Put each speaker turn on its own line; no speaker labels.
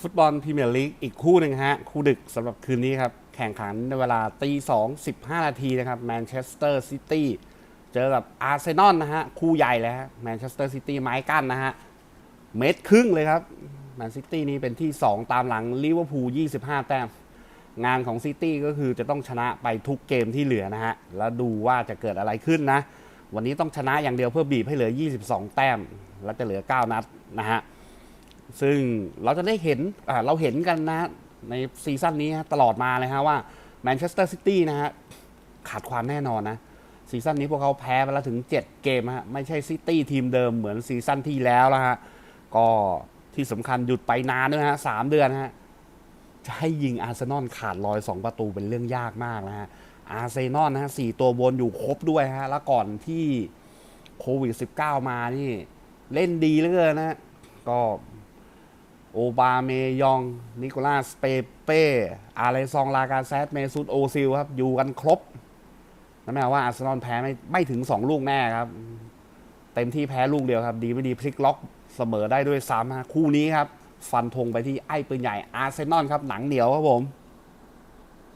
ฟุตบอลพรีเมียร์ลีกอีกคู่หนึ่งฮะ คู่ดึกสำหรับคืนนี้ครับ แข่งขันในเวลาตีสองสิบห้านาทีนะครับแมนเชสเตอร์ซิตี้เจอกับอาร์เซนอลนะฮะ คู่ใหญ่เลยฮะแมนเชสเตอร์ซิตี้ไม้กั้นนะฮะ เมตรครึ่งเลยครับแมนซิตี้นี้เป็นที่ 2 ตามหลังลิเวอร์พูล25 แต้ม งานของซิตี้ก็คือจะต้องชนะไปทุกเกมที่เหลือนะฮะ แล้วดูว่าจะเกิดอะไรขึ้นนะ วันนี้ต้องชนะอย่างเดียวเพื่อบีบให้เหลือ 22 แต้ม แล้วจะเหลือ 9 นัดนะฮะ ซึ่งเราจะได้เห็นเราเห็นกันนะในซีซั่นนี้ตลอดมาเลยฮะว่าแมนเชสเตอร์ซิตี้นะฮะขาดความแน่นอนนะซีซั่นนี้พวกเขาแพ้ไปแล้วถึง 7 เกมฮะไม่ใช่ซิตี้ทีมเดิมเหมือนซีซั่นที่แล้วแล้วฮะก็ที่สำคัญหยุดไปนานด้วยฮะสามเดือนฮะจะให้ยิงอาร์เซนอลขาดลอย 2 ประตูเป็นเรื่องยากมากนะฮะอาร์เซนอลนะฮะสี่ตัวบนอยู่ครบด้วยฮะแล้วก่อนที่โควิด 19 มานี่ เล่นดีเหลือเกินนะก็ โอบาเมยอง นิโคลาสเปเป้อาเรซองลากาเซตเมซุตโอซิลครับ อยู่กันครบนั่นหมายว่าอาร์เซนอลแพ้ไม่ไม่ถึง 2 ลูกแน่ครับ เต็มที่แพ้ลูกเดียวครับ ดีไม่ดีพลิกล็อกเสมอได้ด้วยซ้ำคู่นี้ครับ ฟันธงไปที่ไอ้ปืนใหญ่อาร์เซนอลครับ หนังเหนียวครับผม